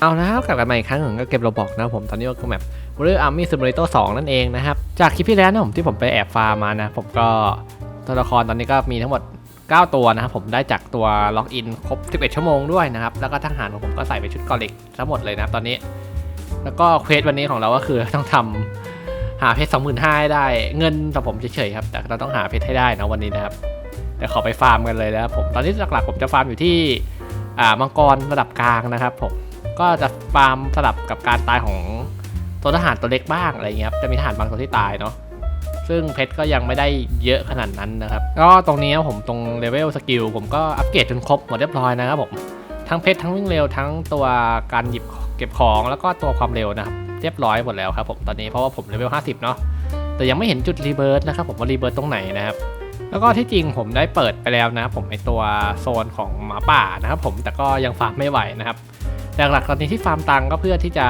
เอาแล้วกลับกันมาอีกครั้งหนึ่งก็เก็บโรบอกนะผมตอนนี้ก็คือแบบ Warrior Army Simulator 2นั่นเองนะครับ จากคลิปที่แล้วนะผมที่ผมไปแอบฟาร์มมานะ ผมก็ตัวละครตอนนี้ก็มีทั้งหมด 9 ตัวนะครับผมได้จากตัวล็อกอินครบ 11 ชั่วโมงด้วยนะครับ แล้วก็ทหารของผมก็ใส่ไปชุดกอลิกทั้งหมดเลยนะครับตอนนี้ แล้วก็เควสวันนี้ของเราก็คือต้องทำหาเพชร25,000ให้ได้เงินสำหรับผมเฉยๆครับ แต่เราต้องหาเพชรให้ได้นะวันนี้นะครับเดี๋ยวขอไปฟาร์มกันเลยนะครับผมตอนนี้หลักๆผมจะฟาร์มอยู่ที่มังกรระดับกลางนะครับผม ก็จะฟาร์มสลับกับการตายของตัวทหารตัวเล็กบ้างอะไรเงี้ยครับจะมีทหารบางตัวที่ตายเนาะซึ่งเพชรก็ยังไม่ได้เยอะขนาดนั้นนะครับ ก็ตรงนี้ผมตรงเลเวลสกิลผมก็อัปเกรดจนครบหมดเรียบร้อยนะครับผมทั้งเพชรทั้งวิ่งเร็วทั้งตัวการหยิบเก็บของแล้วก็ตัวความเร็วนะครับเรียบร้อยหมดแล้วครับผมตอนนี้เพราะว่าผมเลเวล50 เนาะแต่ยังไม่เห็นจุดรีเบิร์ตนะครับผมว่ารีเบิร์ตตรงไหนนะครับแล้วก็ที่จริงผมได้เปิดไปแล้วนะครับผมไอตัวโซนของหมาป่านะครับผมแต่ก็ยังฟาร์มไม่ไหวนะครับ แต่หลักๆตอนนี้ที่ฟาร์มตังก็เพื่อที่จะ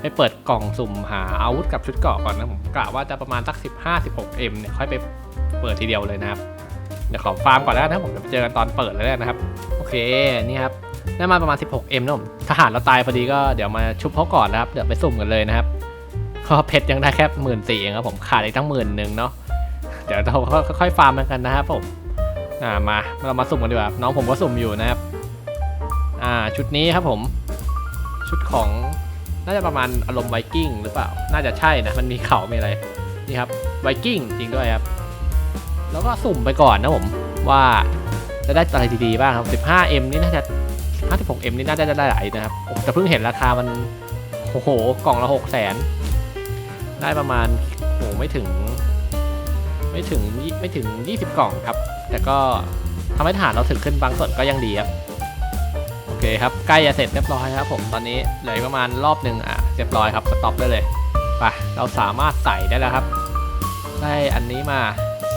ไปเปิดกล่องสุ่มหาอาวุธกับชุดเกราะก่อนนะผมกะว่าจะประมาณสัก 15-16M เนี่ยค่อยไปเปิดทีเดียวเลยนะครับเดี๋ยวขอฟาร์มก่อนแล้วนะผมเดี๋ยวไปเจอกันตอนเปิดเลยนะครับ โอเคนี่ครับได้มาประมาณ 16M นะผมทหารเราตายพอดีก็เดี๋ยวมาชุบเขาก่อนนะครับเดี๋ยวไปสุ่มกันเลยนะครับเพราะเพชรยังได้แค่หมื่นสี่เองครับผมขาดอีกตั้งหมื่นหนึ่งเนาะเดี๋ยวเราค่อยๆฟาร์มกันนะครับผมอ่ามาเรามาสุ่มกันดีกว่าน้องผมก็สุ่มอยู่นะครับอ่าชุดนี้ครับผม ชุดของน่าจะประมาณอารมณ์ไวกิ้งหรือเปล่า น่าจะใช่นะ มันมีเขามีอะไร นี่ครับไวกิ้งจริงด้วยครับ แล้วก็สุ่มไปก่อนนะผมว่าจะได้อะไรดีๆบ้างครับ 15M นี่น่าจะ 56M นี่น่าจะได้หลายนะครับผมแต่เพิ่งเห็นราคามัน โอ้โห กล่องละ6แสนได้ประมาณ โอ้ไม่ถึง ไม่ถึง ไม่ถึง 20 กล่องครับ แต่ก็ทำให้ฐานเราถึงขึ้นบางส่วนก็ยังดีครับ เคครับ ใกล้จะเสร็จเรียบร้อยครับผมตอนนี้เหลืออกประมาณรอบหนึ่งอะเรียบร้อยครับสต็อปได้เลยไปเราสามารถใส่ได้แล้วครับ ได้อันนี้มา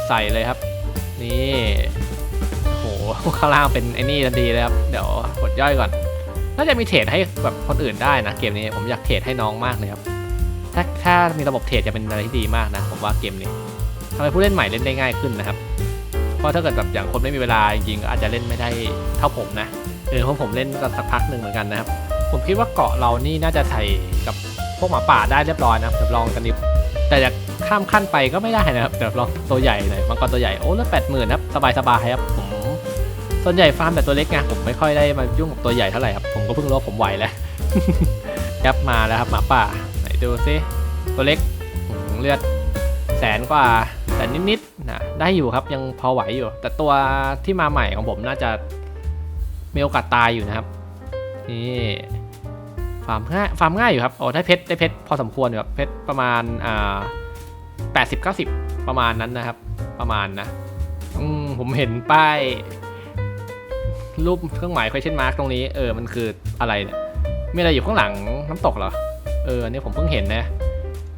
ใส่เลยครับ นี่โอ้โหข้างล่างเป็นไอ้นี่ทันทีเลยครับ เดี๋ยวกดย่อยก่อนน่าจะมีเทรดให้แบบคนอื่นได้นะ เกมนี้ผมอยากเทรดให้น้องมากเลยครับ ถ้าถ้ามีระบบเทรดจะเป็นอะไรที่ดีมากนะ ผมว่าเกมนี้ทำให้ผู้เล่นใหม่เล่นได้ง่ายขึ้นนะครับ เพราะถ้าเกิดแบบอย่างคนไม่มีเวลาจริงๆก็อาจจะเล่นไม่ได้เท่าผมนะ เออเพราะผมเล่นก็สักพักหนึ่งเหมือนกันนะครับ ผมคิดว่าเกาะเรานี่น่าจะใส่กับพวกหมาป่าได้เรียบร้อยนะครับเดี๋ยวลองกันดิแต่จะข้ามขั้นไปก็ไม่ได้นะครับเดี๋ยวลองตัวใหญ่หน่อยมังกรตัวใหญ่โอ้แล้วแปดหมื่นครับสบายสบายครับผมส่วนใหญ่ฟาร์มแต่ตัวเล็กไงผมไม่ค่อยได้มายุ่งกับตัวใหญ่เท่าไหร่ครับผมก็เพิ่งรู้ว่าผมไหวแล้วครับมาแล้วครับหมาป่าไหนดูซิตัวเล็กอืมเลือดแสนกว่าแต่นิดๆนะได้อยู่ครับยังพอไหวอยู่ แต่ตัวที่มาใหม่ของผมน่าจะ มีโอกาสตายอยู่นะครับนี่ฟาร์มง่ายฟาร์มง่ายอยู่ครับโอ้ได้เพชรได้เพชรพอสมควรอยู่ครับเพชรประมาณอ่าแปดสิบเก้าสิบประมาณนั้นนะครับ ประมาณนะอืมผมเห็นป้ายรูปเครื่องหมาย question mark ตรงนี้เออมันคืออะไรเนี่ยมีอะไรอยู่ข้างหลังน้ำตกเหรอเออนนี้ผมเพิ่งเห็นนะ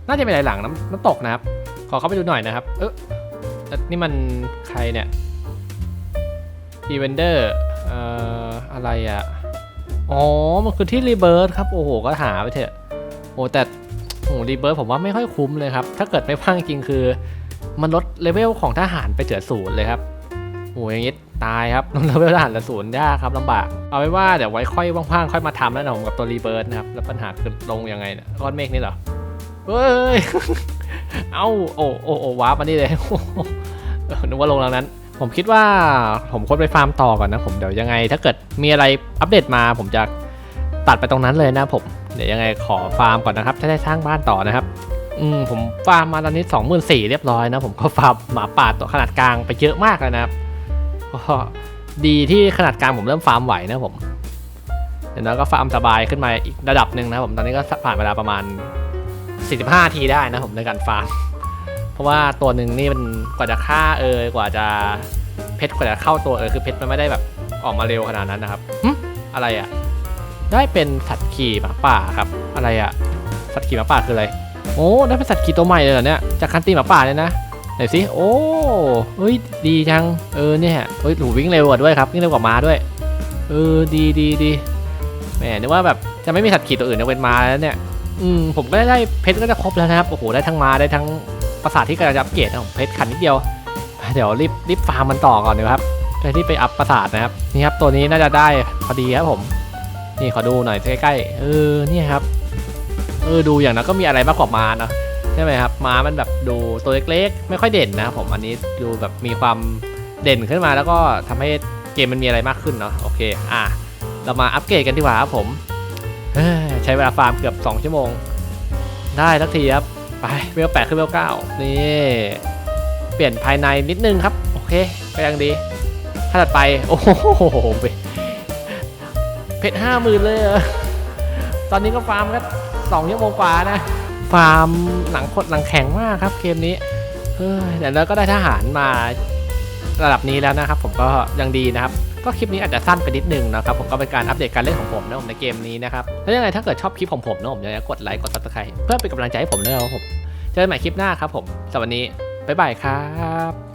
น่าจะเป็นอะไรหลังน้ำน้ำตกนะครับ ขอเข้าไปดูหน่อยนะครับ เออนี่มันใครเนี่ยอีเวนเดอร์ เอ่ออะไรอะ อ๋อ มันคือที่รีเบิร์ครับ โอ้โห ก็หาไปเถอะ โอ้แต่โอ้รีเบิร์ผมว่าไม่ค่อยคุ้มเลยครับ ถ้าเกิดไม่พังจริงคือ มันลดเลเวลของทหารไปเจือศูนย์เลยครับโอ้ยอย่างงี้ตายครับลดเลเวลทหารเหลือศูนย์ยากครับลำบาก เอาไว้ว่าเดี๋ยวไว้ค่อยว่างๆค่อยมาทำแล้วนะผมกับตัวรีเบิร์นะครับ แล้วปัญหาคือลงยังไงเนี่ยก้อนเมฆนี่เหรอ เฮ้ย เอ้า โอ้โอ้โอ้ว้าร์ปมานี่เลยนึกว่าลงแล้วนั้น ผมคิดว่าผมควรไปฟาร์มต่อก่อนนะผมเดี๋ยวยังไง ถ้าเกิดมีอะไรอัปเดตมา ผมจะตัดไปตรงนั้นเลยนะผมเดี๋ยวยังไงขอฟาร์มก่อนนะครับถ้าได้สร้างบ้านต่อนะครับ อืมผมฟาร์มมาตอนนี้2 4 0 0 0เรียบร้อยนะผมก็ฟาร์มหมาป่าตัวขนาดกลางไปเยอะมากเลยนะครับก็ดีที่ขนาดกลางผมเริ่มฟาร์มไหวนะผมเดี๋ยวเราก็ฟาร์มสบายขึ้นมาอีกระดับหนึ่งนะผมตอนนี้ก็ผ่านเวลาประมาณ45ทีได้นะผมในการฟาร์ม ราะว่าตัวหนึ่งนี่มันกว่าจะฆ่าเอยกว่าจะเพชรกว่าจะเข้าตัวเอยคือเพชรมันไม่ได้แบบออกมาเร็วขนาดนั้นนะครับหึอะไรอะ่ะ ได้เป็นสัตว์ขี่หมาป่าครับ อะไรอะ่ะ สัตว์ขี่หมาป่าคืออะไร โอ้ ได้เป็นสัตว์ขี่ตัวใหม่เลยเหรอเนี่ย จากคันตีหมาป่าเนี่ยนะไหนสิ โอ้เฮ้ย ดีจัง เออเนี่ยเฮ้ยหนูวิ่งเร็วกว่าด้วยครับ วิ่งเร็วกว่าม้าด้วย เออ ดีดีดีแหม นึกว่าแบบจะไม่มีสัตว์ขี่ตัวอื่นยกเป็นม้าแล้วเนี่ย อืม ผมก็ได้เพชรก็จะครบแล้วนะครับ โอ้โห ได้ทั้งมาได้ทั้ง ปราสาทที่กำลังจะอัปเกรดนะผมเพชรขันนิดเดียว เดี๋ยวรีบรีบฟาร์มมันต่อก่อนดีกว่าครับจะรีบไปอัพปราสาทนะครับนี่ครับตัวนี้น่าจะได้พอดีครับผม นี่ขอดูหน่อยใกล้ๆเออเนี่ยครับเออดูอย่างนั้นก็มีอะไรมากกว่าม้าเนอะใช่ไหมครับม้ามันแบบดูตัวเล็กๆ ไม่ค่อยเด่นนะครับผมอันนี้ดูแบบมีความเด่นขึ้นมาแล้วก็ทำให้เกมมันมีอะไรมากขึ้นเนาะโอเคอะเรามาอัปเกรดกันดีกว่าครับผมใช้เวลาฟาร์มเกือบ 2 ชั่วโมง ได้ทักทีครับ ไปเวลแปดขึ้นเวลเก้านี่เปลี่ยนภายในนิดนึงครับ โอเคก็ยังดีถ้าถัดไปโอ้โหเพเพชรห้าหมื่นเลยตอนนี้ก็ฟาร์มก็สองชั่วโมงกว่านะ ฟาร์มหนังคดหนังแข็งมากครับเกมนี้เฮ้ยเดี๋ยวเราก็ได้ทหารมาระดับนี้แล้วนะครับ ผมก็ยังดีนะครับ ก็คลิปนี้อาจจะสั้นไปนิดนึงนะครับผมก็เป็นการอัปเดตการเล่นของผมนะผมในเกมนี้นะครับแล้วยังไงถ้าเกิดชอบคลิปของผมนะผมอย่าลืมกดไลค์กดซับสไครต์เพื่อเป็นกำลังใจให้ผมด้วยนะครับผมเจอกันใหม่คลิปหน้าครับผมสำหรับวันนี้บ๊ายบายครับ